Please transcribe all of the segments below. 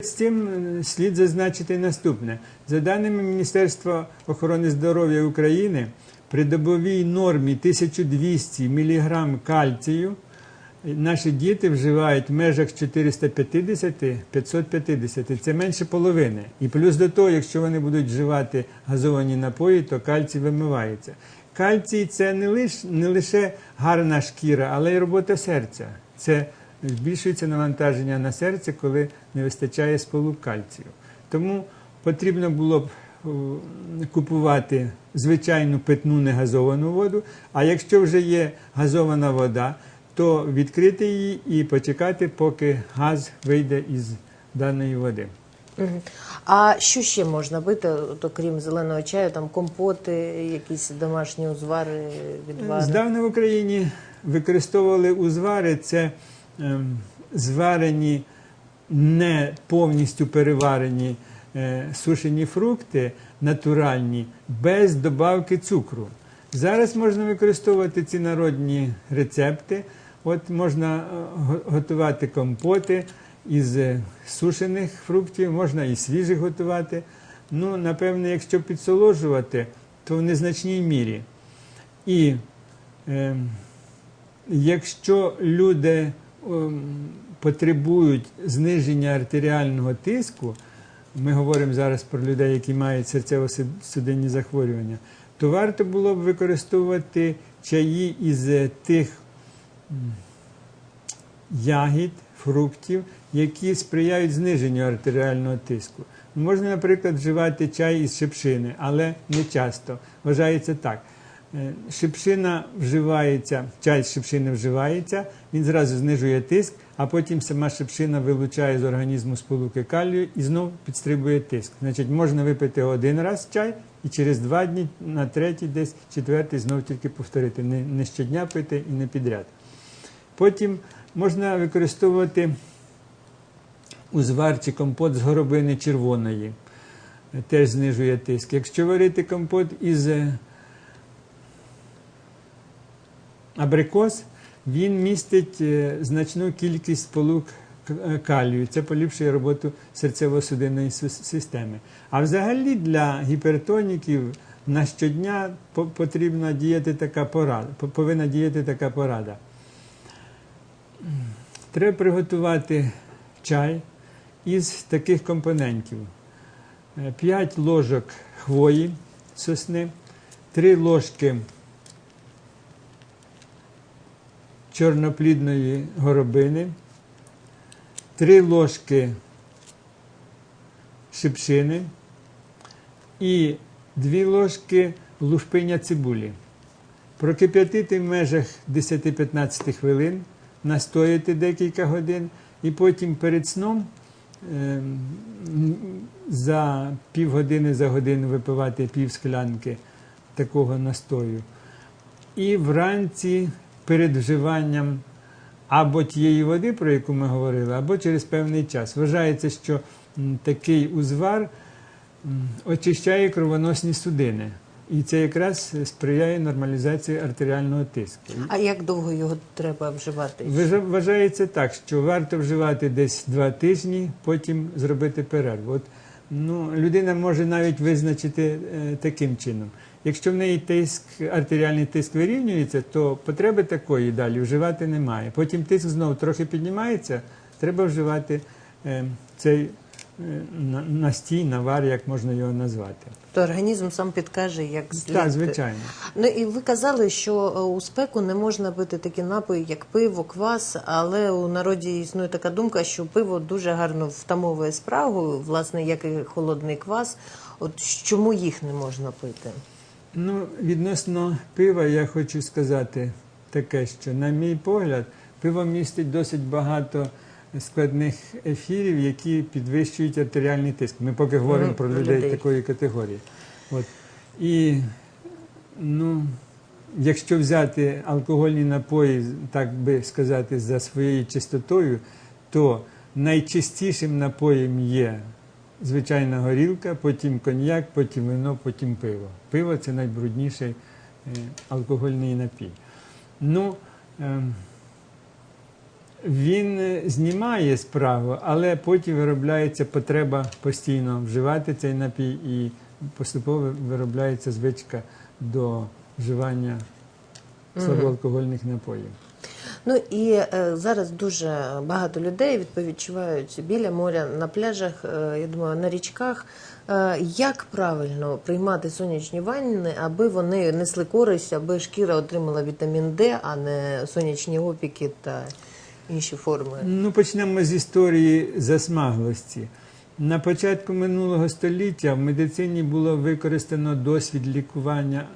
З цим е, слід зазначити наступне. За даними Міністерства охорони здоров'я України, при добовій нормі 1200 мг кальцію наші діти вживають в межах 450-550. Це менше половини. І плюс до того, якщо вони будуть вживати газовані напої, то кальцій вимивається. Кальцій це не лише, не лише гарна шкіра, але й робота серця. Це збільшується навантаження на серце, коли не вистачає сполук кальцію. Тому потрібно було б е, купувати звичайну питну негазовану воду. А якщо вже є газована вода, то відкрити її і почекати, поки газ вийде із даної води. А що ще можна пити, от, окрім зеленого чаю, там компоти, якісь домашні узвари, відвари? Здавна в Україні використовували узвари, це зварені, не повністю переварені е, сушені фрукти натуральні, без добавки цукру. Зараз можна використовувати ці народні рецепти. От можна е, готувати компоти із е, сушених фруктів, можна і свіжих готувати. Ну, напевне, якщо підсоложувати, то в незначній мірі. І е, якщо люди ем, потребують зниження артеріального тиску, ми говоримо зараз про людей, які мають серцево-судинні захворювання, то варто було б використовувати чаї із е, тих ягід, фруктів, які сприяють зниженню артеріального тиску. Можна, наприклад, вживати чай із шипшини, але не часто. Вважається так. Е, Шипшина вживається, чай шипшини вживається, він зразу знижує тиск, а потім сама шипшина вилучає з організму сполуки калію і знов підстрибує тиск. Значить, можна випити один раз чай і через два дні на третій, десь четвертий знов тільки повторити. Не, не щодня пити і не підряд. Потім можна використовувати узвар чи компот з горобини червоної, е, теж знижує тиск. Якщо варити компот із е, абрикос, він містить е, значну кількість сполук е, калію. Це поліпшує роботу серцево-судинної системи. А взагалі для гіпертоніків на щодня потрібна діяти така порада, повинна діяти така порада. Треба приготувати чай із таких компонентів: 5 ложок хвої сосни, 3 ложки чорноплідної горобини, 3 ложки шипшини і 2 ложки лушпиня цибулі. Прокип'ятити в межах 10-15 хвилин, настояти декілька годин і потім перед сном ем, за півгодини за годину випивати пів склянки такого настою. І вранці перед вживанням або тієї води, про яку ми говорили, або через певний час. Вважається, що такий узвар очищає кровоносні судини. І це якраз сприяє нормалізації артеріального тиску. А як довго його треба вживати? Вважа- Вважається так, що варто вживати десь два тижні, потім зробити перерву. От, ну, людина може навіть визначити е, таким чином. Якщо в неї тиск, артеріальний тиск вирівнюється, то потреби такої далі вживати немає. Потім тиск знову трохи піднімається, треба вживати е, цей настій, навар, як можна його назвати. То організм сам підкаже, як слід. Так, звичайно. Ну і ви казали, що е, у спеку не можна пити такі напої, як пиво, квас, але у народі існує така думка, що пиво дуже гарно втамовує спрагу, власне, як і холодний квас. От чому їх не можна пити? Ну, відносно пива я хочу сказати таке, що, на мій погляд, пиво містить досить багато складних ефірів, які підвищують артеріальний тиск. Ми поки говоримо Мгм, про про людей, людей. такої категорії. От. І ну, якщо взяти алкогольні напої, так би сказати, за своєю чистотою, то найчистішим напоєм є звичайна горілка, потім коньяк, потім вино, потім пиво. Пиво це найбрудніший е, алкогольний напій. Ну, ем, він е, знімає справу, але потім виробляється потреба постійно вживати цей напій і поступово виробляється звичка до вживання слабоалкогольних напоїв. Ну і е, зараз дуже багато людей відпочивають біля моря на пляжах, е, я думаю, на річках. Е, як правильно приймати сонячні ванни, аби вони несли користь, аби шкіра отримала вітамін Д, а не сонячні опіки та інші форми? Ну, почнемо з історії засмаглості. На початку минулого століття в медицині було використано досвід лікування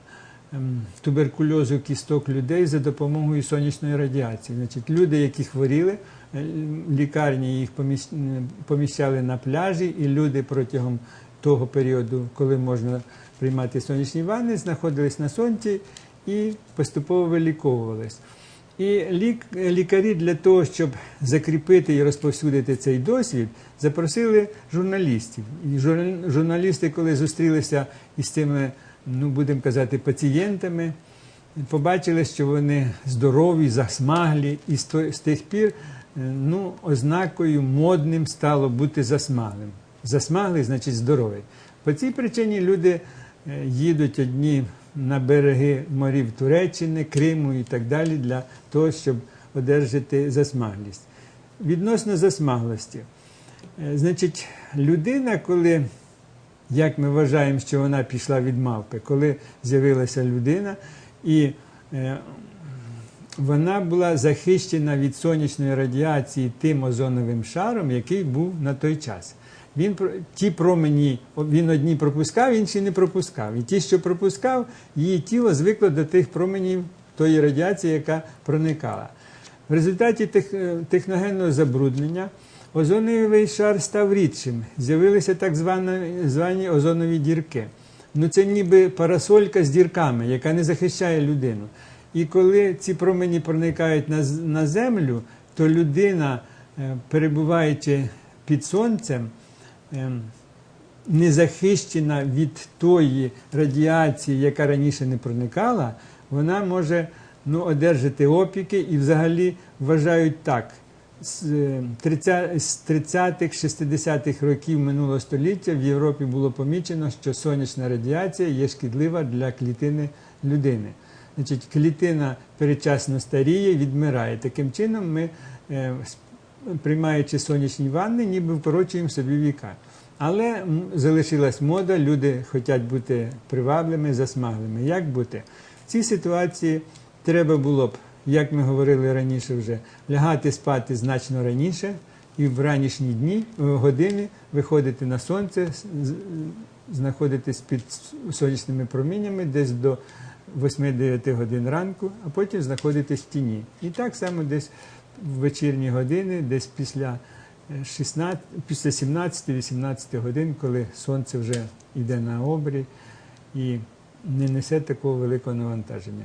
ем, туберкульозу кісток людей за допомогою сонячної радіації. Значить, люди, які хворіли, е, лікарні їх поміщали на пляжі, і люди протягом того періоду, коли можна приймати сонячні ванни, знаходились на сонці і поступово виліковувались. І лік, лікарі для того, щоб закріпити і розповсюдити цей досвід, запросили журналістів. І журналісти, коли зустрілися із цими, ну будемо казати, пацієнтами, побачили, що вони здорові, засмаглі, і з тих пір е, ну, ознакою модним стало бути засмаглим. Засмаглий значить здоровий. По цій причині люди е, їдуть одні на береги морів Туреччини, Криму і так далі для того, щоб одержати засмаглість. Відносно засмаглості, Е, значить, людина, коли, як ми вважаємо, що вона пішла від мавпи, коли з'явилася людина, і е, вона була захищена від сонячної радіації тим озоновим шаром, який був на той час. Він ті промені він одні пропускав, інші не пропускав. І ті, що пропускав, її тіло звикло до тих променів тої радіації, яка проникала. В результаті тех, е, техногенного забруднення озоновий шар став рідшим. З'явилися так звані, звані озонові дірки. Ну це ніби парасолька з дірками, яка не захищає людину. І коли ці промені проникають на, на землю, то людина, е, перебуваючи під сонцем, ем, не захищена від тої радіації, яка раніше не проникала, вона може ну, одержати опіки і взагалі вважають так. З е, 30 з 30-х, 60-х років минулого століття в Європі було помічено, що сонячна радіація є шкідлива для клітини людини. Значить, клітина передчасно старіє, відмирає. Таким чином, ми, е, приймаючи сонячні ванни, ніби вкорочуємо собі віка. Але залишилась мода, люди хочуть бути привабливими, засмаглими. Як бути? В цій ситуації треба було б, як ми говорили раніше вже, лягати спати значно раніше і в ранішні дні, е, години виходити на сонце, знаходитись під сонячними проміннями десь до 8-9 годин ранку, а потім знаходитись в тіні. І так само десь в вечірні години, десь після е, 16, після 17-18 годин, коли сонце вже йде на обрій і не несе такого великого навантаження.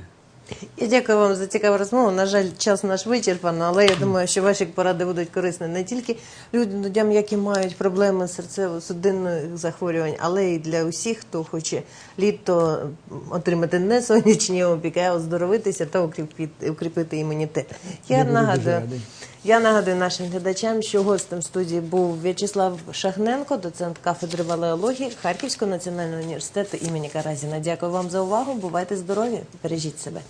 Я дякую вам за цікаву розмову. На жаль, час наш вичерпано, але я думаю, що ваші поради будуть корисні не тільки людям, які мають проблеми серцево-судинних захворювань, але й для усіх, хто хоче літо отримати не сонячні опіки, а оздоровитися та укріпити, укріпити імунітет. Я нагадую. Я нагадую нашим глядачам, що гостем студії був В'ячеслав Шахненко, доцент кафедри валеології Харківського національного університету імені Каразіна. Дякую вам за увагу. Бувайте здорові, бережіть себе.